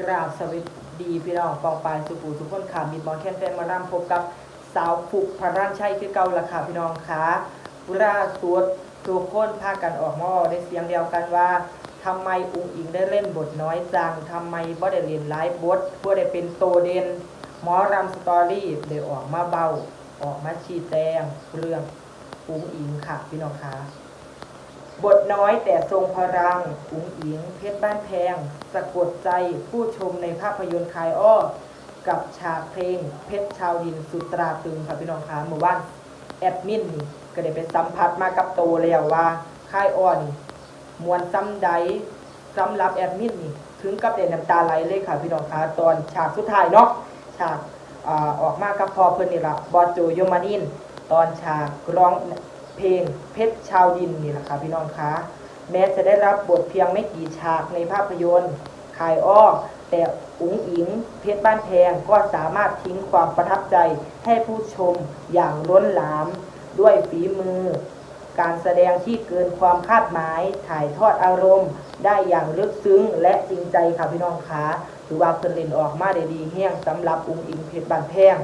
กราบสวัสดีพี่น้องปองปายสุปูทุกคนค่ะมีบอลแคนแฟนมาร่ำพบกับสาวผูกพระร่างชัยคือเก่าละค่ะพี่น้องค่ะบุราสุดทุกคนพากันออกมาได้เสียงเดียวกันว่าทำไมอุ้งอิงได้เล่นบทน้อยจังทำไมบ่ได้เล่นหลายบทบ่อได้เป็นโตเด่นหมอรำสตอรี่เลยออกมาเบาออกมาชี้แจงเรื่องอุ้งอิงค่ะพี่น้องค่ะบทน้อยแต่ทรงพลังอุ๋งอิงเพชรบ้านแพง สะกดใจผู้ชมในภาพยนตร์คายอ้อ กับฉากเพลงเพชรชาวดินสุตราตึงค่ะพี่น้องคะเมื่อวานแอดมินนี่ก็ได้ไปสัมผัสมากับโตแล้วว่าคายอ้อนี่มวนซ้ำใดสำหรับแอดมินนี่ถึงกับเด่นน้ำตาไหลเลยค่ะพี่น้องคะตอนฉากสุดท้ายเนาะฉากอาออกมากับพอเพิ่นนี่ละบอจโยมานิน ตอนฉากร้องเพลงเพชรชาวดินนี่แหละค่ะพี่น้องคะ แม้จะได้รับบทเพียงไม่กี่ฉากในภาพยนตร์ขายอ้อ แต่อุ๋งอิงเพชรบ้านแพงก็สามารถทิ้งความประทับใจให้ผู้ชมอย่างล้นหลาม ด้วยฝีมือ การแสดงที่เกินความคาดหมาย ถ่ายทอดอารมณ์ ได้อย่างลึกซึ้งและจริงใจค่ะพี่น้องคะถือว่าเพิ่นเล่นออกมาได้ดีแห้งสำหรับอุ๋งอิงเพชรบ้านแพง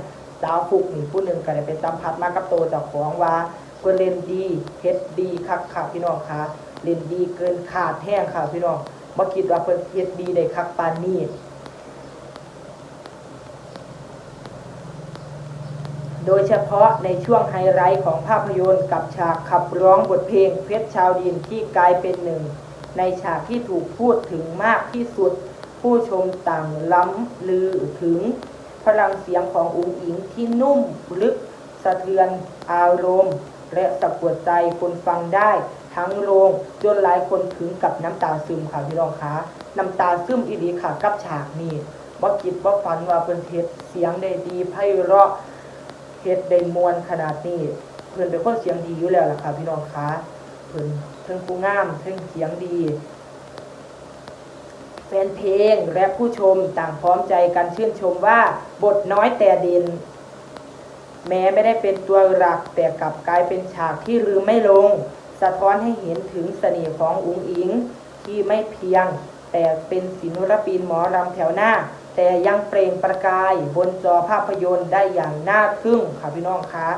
สาวฟุกนี่ผู้หนึ่งก็ได้ไปสัมผัสมากับโตเจ้าของว่าเพิ่นเล่นดีเฮ็ดดีคักค่ะพี่น้องคะ เล่นดีเกินขาดแท้งค่ะพี่น้องบ่คิดว่าเพิ่นเฮ็ดดีได้คักปานนี้โดยเฉพาะในช่วงไฮไลท์ของภาพยนตร์กับฉากขับร้องบทเพลงเพชรชาวดินที่กลายเป็นหนึ่ง ในฉากที่ถูกพูดถึงมากที่สุด ผู้ชมต่างล้ำลือถึง พลังเสียงของอุ๋งอิงที่นุ่มลึก สะเทือนอารมณ์ และสะกดใจคนฟังได้ ทั้งโรงจนหลายคนถึงกับน้ำตาซึมค่ะพี่รองคะน้ำตาซึมอีดีค่ะกับฉากนี้บ่คิดบ่ฝันว่าเป็นเฮ็ดเสียงได้ดีไพเราะเฮ็ดได้มวนขนาดนี้เพิ่นเป็นคนเสียงดีอยู่แล้วล่ะค่ะพี่น้องคะเพิ่นเพิ่งผู้งามเพิ่งเสียงดีแฟนเพลงและผู้ชมต่างพร้อมใจกันชื่นชมว่าบทน้อยแต่เด่นแม้ไม่ได้เป็นตัวหลักแต่กลับกลายเป็นฉากที่ลืมไม่ลง สะท้อนให้เห็นถึงเสน่ห์ของอุ๋งอิง ที่ไม่เพียง แต่เป็นศิลปินหมอรำแถวหน้า แต่ยังเปล่งประกายบนจอภาพยนตร์ได้อย่างน่าทึ่งค่ะพี่น้องคะ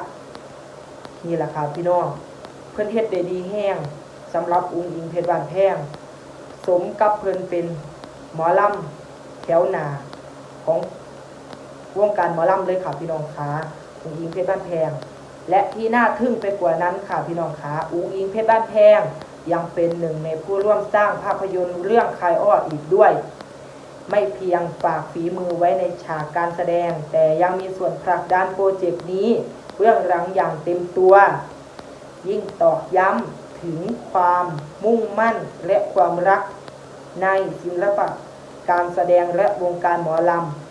นี่แหละค่ะพี่น้อง เพื่อนเฮ็ดได้ดีแห้งสำหรับอุ๋งอิงเพชรบานแพงสมกับเพิ่อนเป็นหมอลำแถวหน้าของวงการหมอลำเลยค่ะพี่น้องคะอุ๋งอิงเพชรบ้านแพง และที่น่าทึ่งไปกว่านั้นค่ะพี่น้องคะอุ๋งอิงเพชรบ้านแพงยังเป็นหนึ่งในผู้ร่วมสร้างภาพยนตร์เรื่องคายอ้ออีกด้วย ไม่เพียงฝากฝีมือไว้ในฉากการแสดง แต่ยังมีส่วนผลักดันโปรเจกต์นี้เบื้องหลังอย่างเต็มตัว ยิ่งตอกย้ำถึงความมุ่งมั่นและความรักในศิลปะการแสดงและวงการหมอลำ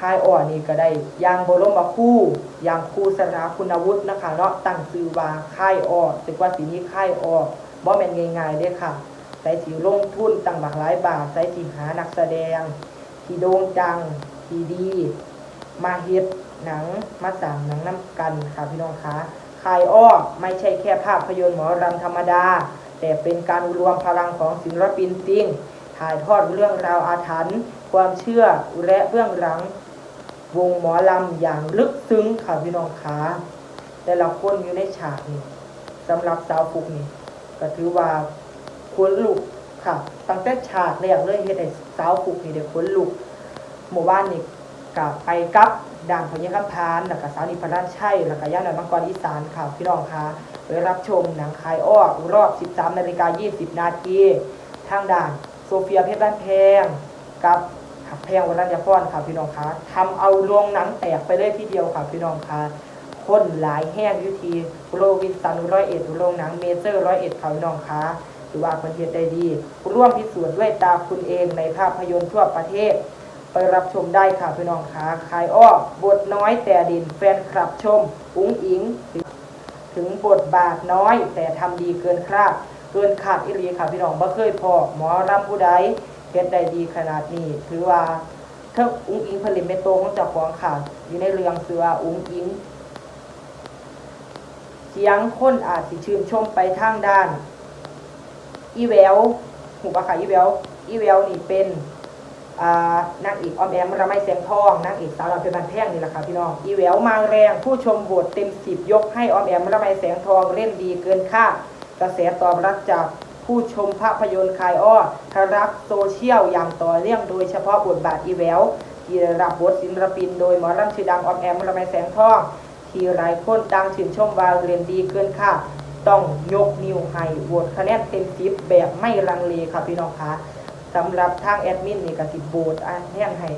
ค่ายอ่อนี่ก็ได้ยางบรมคู่ยางครูสราคุณวุฒินะคะเนาะตั้งชื่อว่าค่ายอ่อสึกว่าสีนี้ค่ายอ่อบ่แม่นง่ายๆเด้ค่ะใส่สีลงทุนตั้งหลากหลายบาทใส่สีหานักแสดง ที่โด่งดังที่ดี มาเฮ็ดหนังมาสั่งหนังน้ำกันค่ะพี่น้องคะค่ายอ้อไม่ใช่แค่ภาพยนตร์หมอรำธรรมดา แต่เป็นการรวมพลังของศิลปินจริงถ่ายทอดเรื่องราวอาถรรพ์ ความเชื่อและเบื้องหลัง วงหมอลำอย่างลึกซึ้งค่ะพี่น้องคะแต่ละคนอยู่ในฉากนี่สำหรับสาวฟุกนี่ก็ถือว่าขนลุกค่ะ ตั้งแต่ฉากแรกเลยเฮ็ดให้สาวฟุกนี่ได้ขนลุกหมู่บ้านนี่กับไปกับด่านพญาคำพานแล้วก็สาวนิพนธ์ชัยแล้วก็ย่านหนอยมังกรอีสานค่ะพี่น้องคะไปรับชมหนังคายอ้อรอบ 13นาฬิกา20 นาทีทางด่านโซเฟียเพชรบ้านแพงกับ หักแพงวันรัญญพรค่ะพี่น้องคะทำเอาโรงหนังแตกไปเลยทีเดียวค่ะพี่น้องคะคนหลายแห้งยุทีโรวินสันร้อยเอ็ดโรงหนังเมเจอร์ร้อยเอ็ดค่ะพี่น้องคะถือว่าปรเทศได้ดีร่วมพิสูจน์ด้วยตาคุณเองในภาพยนตร์ทั่วประเทศ ไปรับชมได้ค่ะพี่น้องคะคายอ้อบทน้อยแต่ดินแฟนคลับชม อุ้งอิง ถึงบทบาทน้อย แต่ทำดีเกินคาดเกินขาดอิรีค่ะพี่น้องบ่เคยพอหมอรำผู้ใด เฮ็ดได้ดีขนาดนี้ ถือว่าเท่าอุ้งอิงผลิตเมโตของเจ้าของค่ะ อยู่ในเรื่องเสืออุ้งอิงเสียงคนอาจสิชื่นชมไปทางด้าน อีแววหูปะค่ะอีแววอีแววนี่เป็นนางเอกออมแอมระไมแสงทองนางเอกสาวเราเป็นบันแท่งนี่แหละค่ะพี่น้องอีแววมาแรง ผู้ชมโหวตเต็มสิบยกให้ออมแอมระไมแสงทองเล่นดีเกินค่ากระแสตอบรับจาก ผู้ชมภาพยนตร์คายอ้อทะลักโซเชียลอย่างต่อเนื่องโดยเฉพาะบทบาทอีแววที่รับบทศิลปิน โดยหมอลำชื่อดังออมแอมระไมแสงทองที่หลายคนต่างชื่นชมว่าเรียนดีเกินคาดต้องยกนิ้วให้โหวตคะแนนเต็มสิบแบบไม่ลังเลค่ะพี่น้องคะสำหรับทางแอดมินนี่ก็สิโบตอันแท่งให้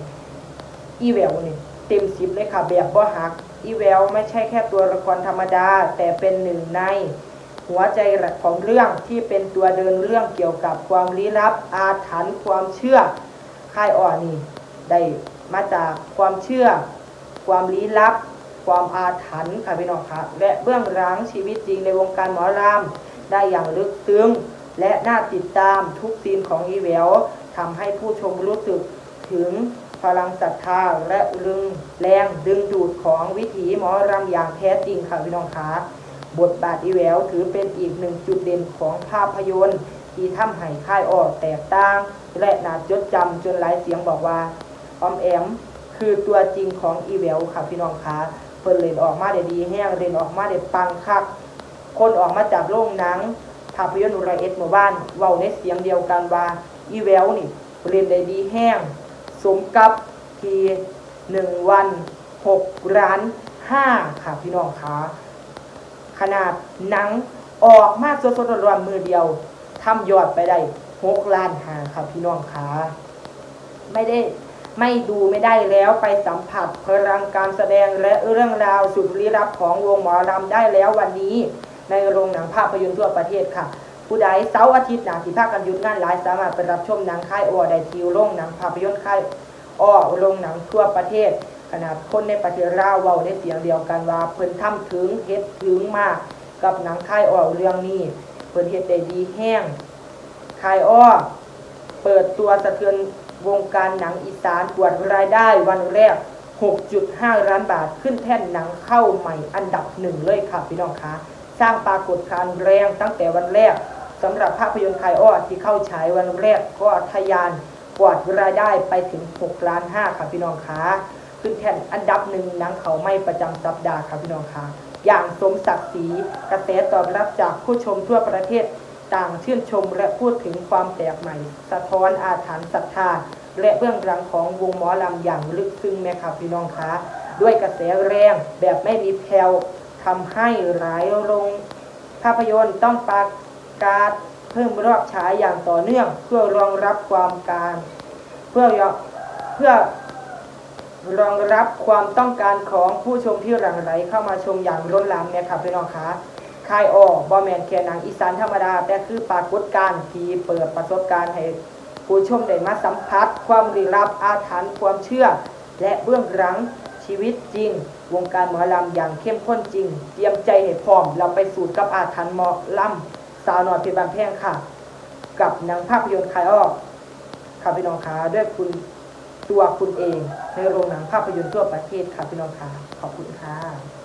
อีแววนี่เต็มสิบเลยค่ะแบบบ่หักอีแววไม่ใช่แค่ตัวละครธรรมดา แต่เป็นหนึ่งใน หัวใจหลักของเรื่องที่เป็นตัวเดินเรื่องเกี่ยวกับความลี้ลับ อาถรรพ์ความเชื่อค่ายอ่อนนี่ได้มาจากความเชื่อ ความลี้ลับ ความอาถรรพ์ค่ะพี่น้องคะและเบื้องหลังชีวิตจริงในวงการหมอลำได้อย่างลึกซึ้งและน่าติดตามทุกซีนของอีแววทำให้ผู้ชมรู้สึกถึงพลังศรัทธาและรึงแรงดึงดูดของวิถีหมอรำอย่างแท้จริงค่ะพี่น้องคะบ บทบาทอีแววถือเป็นอีกหนึ่งจุดเด่นของภาพยนตร์ที่ทำให้ค่ายออกแตกต่าง และน่าจดจำจนหลายเสียงบอกว่าออมแอมคือตัวจริงของอีแววค่ะพี่น้องคะเพิ่นเลนออกมาได้ดีแห้งเลนออกมาได้ปังคักคนออกมาจากโรงหนังภาพยนตร์ไรเอ็ดหมู่บ้านเว้าในเสียงเดียวกันว่าอีแววนี่เล่นได้ดีแห้ง สมกับที่หนึ่งวันหกล้านห้าค่ะพี่น้องคะ ขนาดหนังออกมาสดๆร้อนๆมือเดียวทำยอดไปได้หกล้านหาค่ะพี่น้องคะไม่ได้ไม่ดูไม่ได้แล้วไปสัมผัสพลังการแสดงและเรื่องราวสุดลี้ลับของวงหมอลำได้แล้ววันนี้ ในโรงหนังภาพยนตร์ทั่วประเทศค่ะ ผู้ใดเสาร์อาทิตย์หนาที่ภาคกันยุดงานหลายสามารถไปรับชมหนังค่ายออได้ที่โรงหนังภาพยนตร์ค่ายออโรงหนังทั่วประเทศ ขนาดคนในประเทศลาวเว้าในเสียงเดียวกันว่าเพิ่นทำถึงเฮ็ดถึงมากกับหนังค่ายอ้อเรื่องนี้เพิ่นเฮ็ดได้ดีแห้งค่ายอ้อเปิดตัวสะเทือนวงการหนังอีสานปวดรายได้วันแรก 6.5 ล้านบาทขึ้นแท่นหนังเข้าใหม่อันดับหนึ่งเลยค่ะพี่น้องคะสร้างปรากฏการณ์แรงตั้งแต่วันแรกสำหรับภาพยนตร์ไทยอ้อที่เข้าฉายวันแรกก็ทะยานกวาดรายได้ไปถึง 6 ล้าน5ค่ะพี่น้องคะ ขึ้นแท่นอันดับหนึ่งหนังเขาไม่ประจำสัปดาห์ค่ะพี่น้องคะอย่างสมศักดิ์ศรีกระแสตอบรับจากผู้ชมทั่วประเทศต่างชื่นชมและพูดถึงความแปลกใหม่ สะท้อนอาถรรพ์ศรัทธา และเบื้องหลังของวงหมอลำอย่างลึกซึ้งแม่ค่ะพี่น้องคะด้วยกระแสแรงแบบไม่มีแผ่วทำให้หลายโรงภาพยนตร์ต้องประกาศเพิ่มรอบฉายอย่างต่อเนื่อง เพื่อรองรับความการ เพื่อเพื่อ รองรับความต้องการของผู้ชมที่หลั่งไหลเข้ามาชมอย่างล้นหลามเนี่ยค่ะพี่น้องคะคายออกบอแมนแคนังอีสานธรรมดาแต่คือปรากฏการณ์ที่เปิดประสบการณ์ให้ผู้ชมได้มาสัมผัส ความลี้ลับอาถรรพ์ความเชื่อ และเบื้องหลังชีวิตจริง วงการหมอลำอย่างเข้มข้นจริง เตรียมใจให้พร้อมเราไปสูตรกับอาถรรพ์หมอลำสาวน้อยเพชรบานแพงค่ะ กับหนังภาพยนตร์คายออกค่ะพี่น้องคะด้วยคุณ ตัวคุณเอง ในโรงหนังภาพยนตร์ทั่วประเทศค่ะพี่น้องคะขอบคุณค่ะ